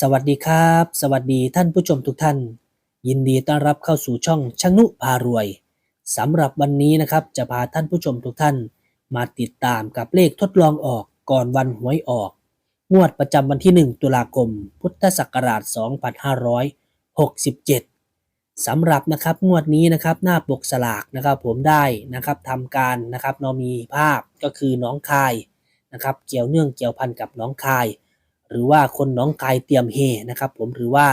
สวัสดีครับ สวัสดีท่านผู้ชมทุกท่าน ยินดีต้อนรับเข้าสู่ช่องช่างนุพารวยสำหรับวันนี้นะครับจะพาท่านผู้ชมทุกท่าน มาติดตามกับเลขทดลองออกก่อนวันหวยออก งวดประจำวันที่ 1 ตุลาคม พุทธศักราช 2567สำหรับนะครับงวดนี้นะครับหน้าปกสลากนะครับผมได้นะครับทำการนะครับเนอมีภาพก็คือน้องคายนะครับเกี่ยวเนื่องเกี่ยวพันกับน้องคาย หรือว่าคนน้องคายเตรียมเฮนะครับผมหรือว่า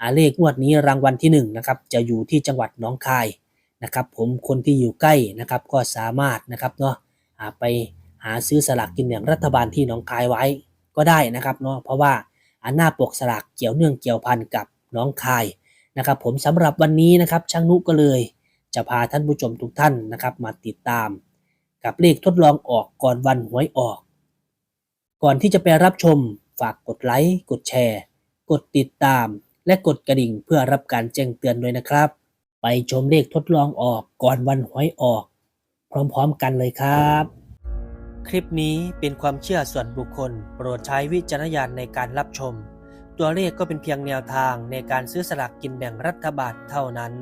อาเลขงวดนี้รางวัลที่หนึ่งนะครับจะอยู่ที่จังหวัดน้องคายนะครับ ผมคนที่อยู่ใกล้นะครับก็สามารถนะครับเนาะไปหาซื้อสลากกินแบ่งรัฐบาลที่น้องคายไว้ก็ได้นะครับเนาะเพราะว่าอันหน้าปกสลากเกี่ยวเนื่องเกี่ยวพันกับน้องคายนะครับ ผมสำหรับวันนี้นะครับช่างนุก็เลย จะพาท่านผู้ชมทุกท่านนะครับ มาติดตาม กับเลขทดลองออกก่อนวันหวยออก ก่อนที่จะไปรับชม ฝากกดไลค์กดแชร์ กดติดตาม และกดกระดิ่งเพื่อรับการแจ้งเตือนด้วยนะครับ ไปชมเลขทดลองออกก่อนวันหวยออก พร้อมๆกันเลยครับ คลิปนี้เป็นความเชื่อส่วนบุคคล โปรดใช้วิจารณญาณในการรับชม ตัวเลขก็เป็นเพียงแนวทางในการซื้อสลากกินแบ่งรัฐบาลเท่านั้น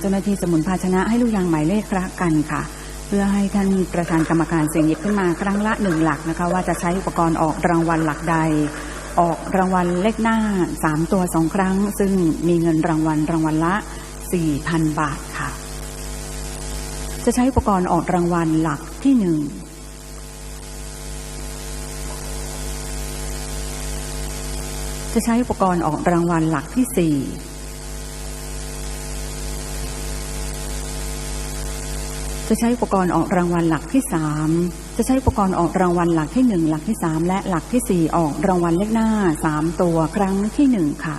เจ้าหน้าที่สมุนภาชนะให้ลูกยางหมายเลขคละกันค่ะ เพื่อให้ท่านประธานกรรมการเสียงหยิบขึ้นมาครั้งละหนึ่งหลักนะคะ ว่าจะใช้อุปกรณ์ออกรางวัลหลักใด ออกรางวัลเลขหน้า 3 ตัว2ครั้ง ซึ่งมีเงินรางวัลรางวัลละ 4,000 บาทค่ะ จะใช้อุปกรณ์ออกรางวัลหลักที่หนึ่งจะใช้อุปกรณ์ออกรางวัลหลักที่สี่ จะใช้อุปกรณ์ออกรางวัลหลักที่ 3 จะใช้อุปกรณ์ออกรางวัลหลักที่ 1 หลักที่ 3 และหลักที่ 4 ออกรางวัลเลขหน้า 3 ตัวครั้งที่ 1 ค่ะ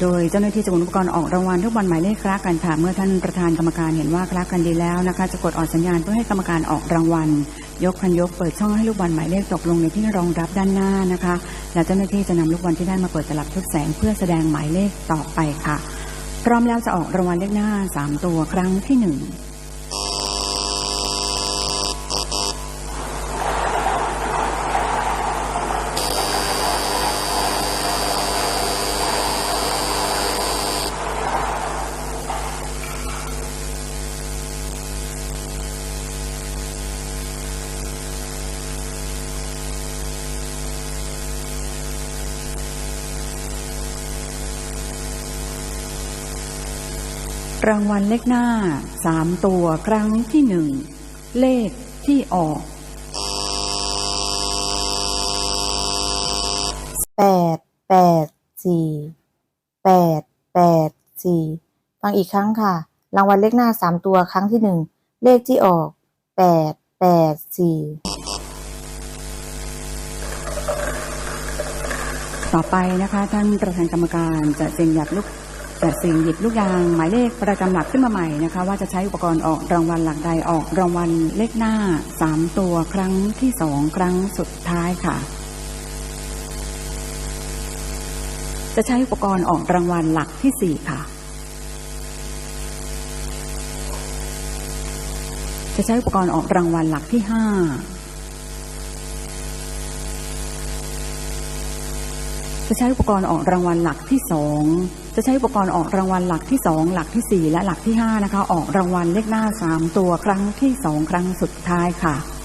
โดยเจ้าหน้าที่จะหมุนอุปกรณ์ออกรางวัลทุกวันหมายเลขคลากกันค่ะ เมื่อท่านประธานกรรมการเห็นว่าคลากกันดีแล้วนะคะ จะกดออกสัญญาณเพื่อให้กรรมการออกรางวัล ยกพันยกเปิดช่องให้ลูกบอลหมายเลขตกลงในที่รองรับด้านหน้านะคะ แล้วเจ้าหน้าที่จะนำลูกบอลที่ได้มาเปิดสลับทุบแสงเพื่อแสดงหมายเลขต่อไปค่ะ พร้อมแล้วจะออกรางวัลเลขหน้า 3 ตัวครั้งที่ 1 รางวัลเลขหน้าสามตัวครั้งที่หนึ่งเลขที่ออกแปดแปดสี่แปดแปดสี่ฟังอีกครั้งค่ะ รางวัลเลขหน้าสามตัวครั้งที่หนึ่งเลขที่ออกแปดแปดสี่ต่อไปนะคะ ท่านประธานกรรมการจะเซ็นหยับลูก จะเสียงหยิบลูกยางหมายเลขประจำหลักขึ้นมาใหม่นะคะ ว่าจะใช้อุปกรณ์ออกรางวัลหลักใดออกรางวัลเลขหน้าสามตัวครั้งที่สองครั้งสุดท้ายค่ะ จะใช้อุปกรณ์ออกรางวัลหลักที่สี่ค่ะ จะใช้อุปกรณ์ออกรางวัลหลักที่ห้าจะใช้อุปกรณ์ออกรางวัลหลักที่สอง จะใช้อุปกรณ์ออกรางวัลหลักที่สองหลักที่สี่และหลักที่ห้านะคะออกรางวัลเลขหน้าสามตัวครั้งที่สองครั้งสุดท้ายค่ะ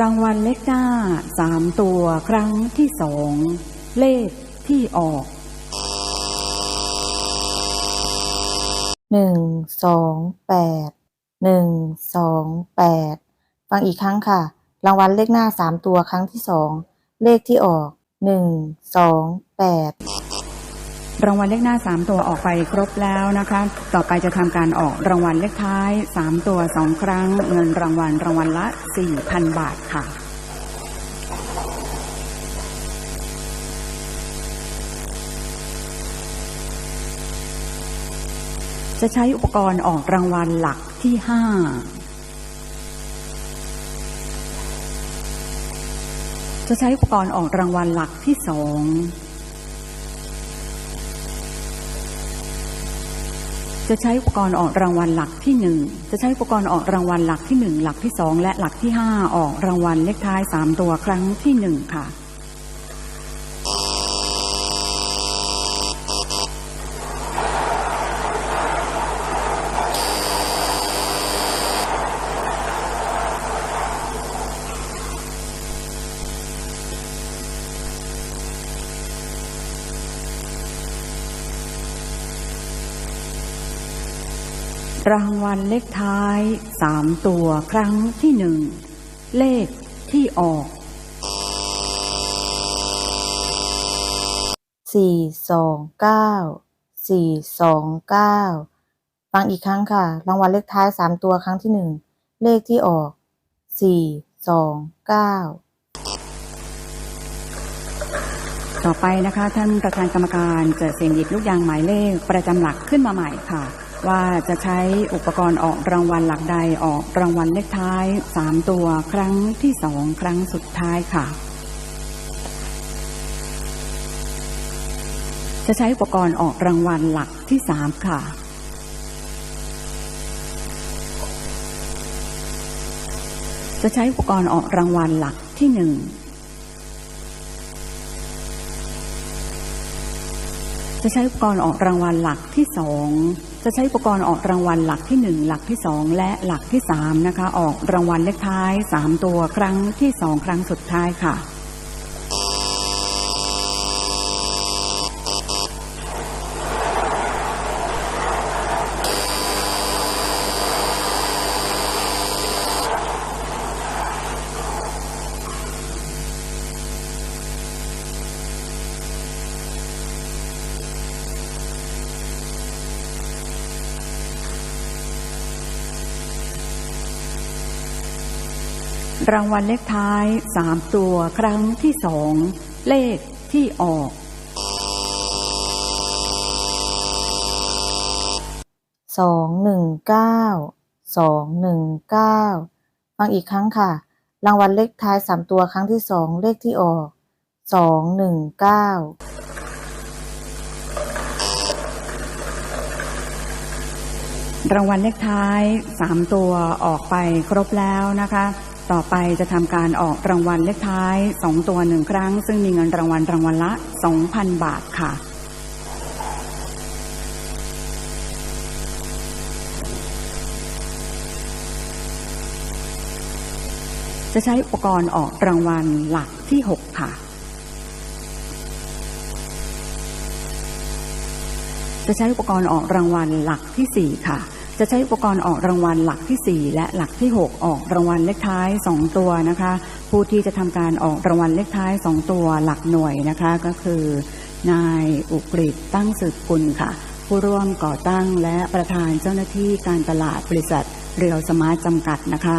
รางวัลเลขหน้าสามตัวครั้งที่สองเลขที่ออกหนึ่งสองแปดหนึ่งสองแปดฟังอีกครั้งค่ะ รางวัลเลขหน้าสามตัวครั้งที่สองเลขที่ออกหนึ่งสองแปด รางวัลเลขหน้าสามตัวออกไปครบแล้วนะคะ ต่อไปจะทำการออกรางวัลเลขท้ายสามตัวสองครั้ง เงินรางวัลรางวัลละสี่พันบาทค่ะจะใช้อุปกรณ์ออกรางวัลหลักที่ห้าจะใช้อุปกรณ์ออกรางวัลหลักที่สอง จะใช้อุปกรณ์ออกรางวัลหลักที่หนึ่งจะใช้อุปกรณ์ออกรางวัลหลักที่หนึ่งหลักที่สองและหลักที่ห้าออกรางวัลเลขท้ายสามตัวครั้งที่หนึ่งค่ะ รางวัลเลขท้ายสามตัวครั้งที่หนึ่ง เลขที่ออกสี่สองเก้าสี่สองเก้าฟังอีกครั้งค่ะ รางวัลเลขท้ายสามตัวครั้งที่หนึ่ง เลขที่ออกสี่สองเก้าต่อไปนะคะ ท่านประธานกรรมการจะเสี่ยงหยิบลูกยางหมายเลขประจำหลักขึ้นมาใหม่ค่ะ ว่าจะใช้อุปกรณ์ออกรางวัลหลักใดออกรางวัลเลขท้ายสามตัวครั้งที่สองครั้งสุดท้ายค่ะ จะใช้อุปกรณ์ออกรางวัลหลักที่สามค่ะจะใช้อุปกรณ์ออกรางวัลหลักที่หนึ่ง จะใช้อุปกรณ์ออกรางวัลหลักที่สอง จะใช้อุปกรณ์ออกรางวัลหลักที่หนึ่งหลักที่สองและหลักที่สามนะคะออกรางวัลเลขท้ายสามตัวครั้งที่สองครั้งสุดท้ายค่ะ รางวัลเลขท้ายสามตัวครั้งที่สองเลขที่ออกสองหนึ่งเก้าสองหนึ่งเก้าฟังอีกครั้งค่ะ รางวัลเลขท้ายสามตัวครั้งที่สองเลขที่ออกสองหนึ่งเก้ารางวัลเลขท้ายสามตัวออกไปครบแล้วนะคะ ต่อไปจะทำการออกรางวัลเลขท้ายสองตัวหนึ่งครั้ง ซึ่งมีเงินรางวัลรางวัลละสองพันบาทค่ะ จะใช้อุปกรณ์ออกรางวัลหลักที่หกค่ะ จะใช้อุปกรณ์ออกรางวัลหลักที่สี่ค่ะ จะใช้อุปกรณ์ออกรางวัลหลักที่สี่และหลักที่หกออกรางวัลเลขท้ายสองตัวนะคะ ผู้ที่จะทำการออกรางวัลเลขท้ายสองตัวหลักหน่วยนะคะก็คือนายอุกฤษตั้งสืบกุลค่ะ ผู้ร่วมก่อตั้งและประธานเจ้าหน้าที่การตลาดบริษัทเรียวสมาร์ทจำกัดนะคะ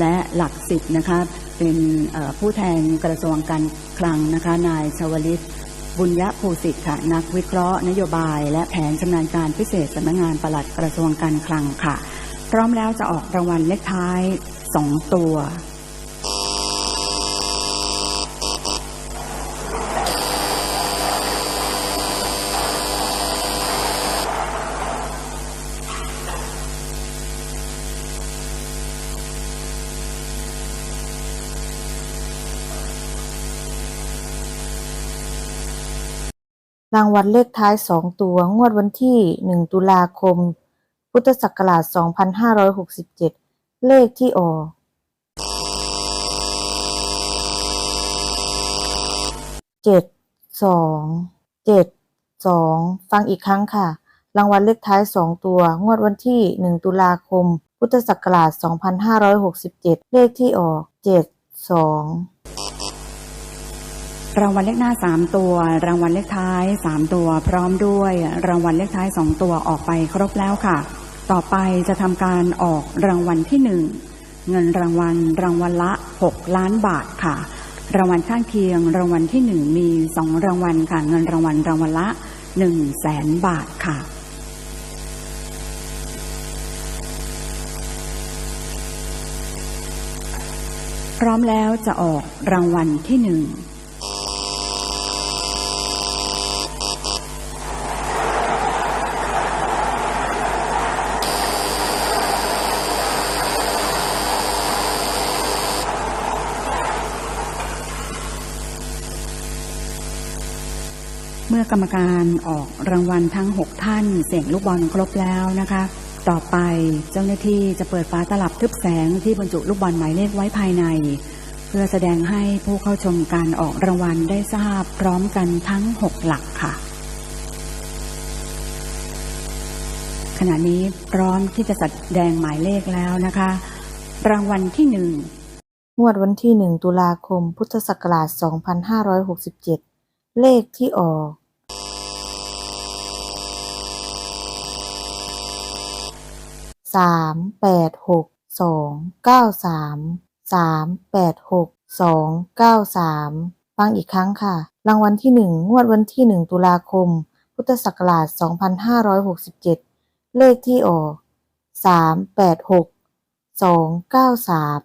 และหลักสิบนะคะเป็นผู้แทนกระทรวงการคลังนะคะนายชวลิต บุญยภูสิทธิ์ค่ะ นักวิเคราะห์นโยบาย และแผนชำนาญการพิเศษสำนักงานปลัดกระทรวงการคลังค่ะ พร้อมแล้วจะออกรางวัลเลขท้ายสองตัว รางวัลเลขท้ายสองตัว งวดวันที่หนึ่งตุลาคม พุทธศักราชสองพันห้าร้อยหกสิบเจ็ดเลขที่ออกเจ็ดสองเจ็ดสองฟังอีกครั้งค่ะ รางวัลเลขท้ายสองตัว งวดวันที่หนึ่งตุลาคม พุทธศักราชสองพันห้าร้อยหกสิบเจ็ดเลขที่ออกเจ็ดสอง รางวัลเลขหน้าสามตัว รางวัลเลขท้ายสามตัว พร้อมด้วย รางวัลเลขท้ายสองตัวออกไปครบแล้วค่ะ ต่อไปจะทำการออกรางวัลที่หนึ่งเงินรางวัลรางวัลละหกล้านบาทค่ะ รางวัลข้างเคียง รางวัลที่หนึ่งมีสองรางวัลค่ะ เงินรางวัลรางวัลละหนึ่งแสนบาทค่ะพร้อมแล้วจะออกรางวัลที่หนึ่ง กรรมการออกรางวัลทั้ง 6 ท่าน เสียงลูกบอลครบแล้วนะคะ ต่อไปเจ้าหน้าที่จะเปิดฝาตลับทึบแสงที่บรรจุลูกบอลหมายเลขไว้ภายใน เพื่อแสดงให้ผู้เข้าชมการออกรางวัลได้ทราบพร้อมกันทั้ง 6 หลักค่ะ ขณะนี้พร้อมที่จะแสดงหมายเลขแล้วนะคะ รางวัลที่หนึ่งงวดวันที่ 1 ตุลาคม พุทธศักราช 2567 เลขที่ออก สามแปดหกสองเก้าสามสามแปดหกสองเก้าสามฟังอีกครั้งค่ะ รางวัลที่หนึ่งงวดวันที่หนึ่งตุลาคม พุทธศักราชสองพันห้าร้อยหกสิบเจ็ดเลขที่ออกสามแปดหกสองเก้าสาม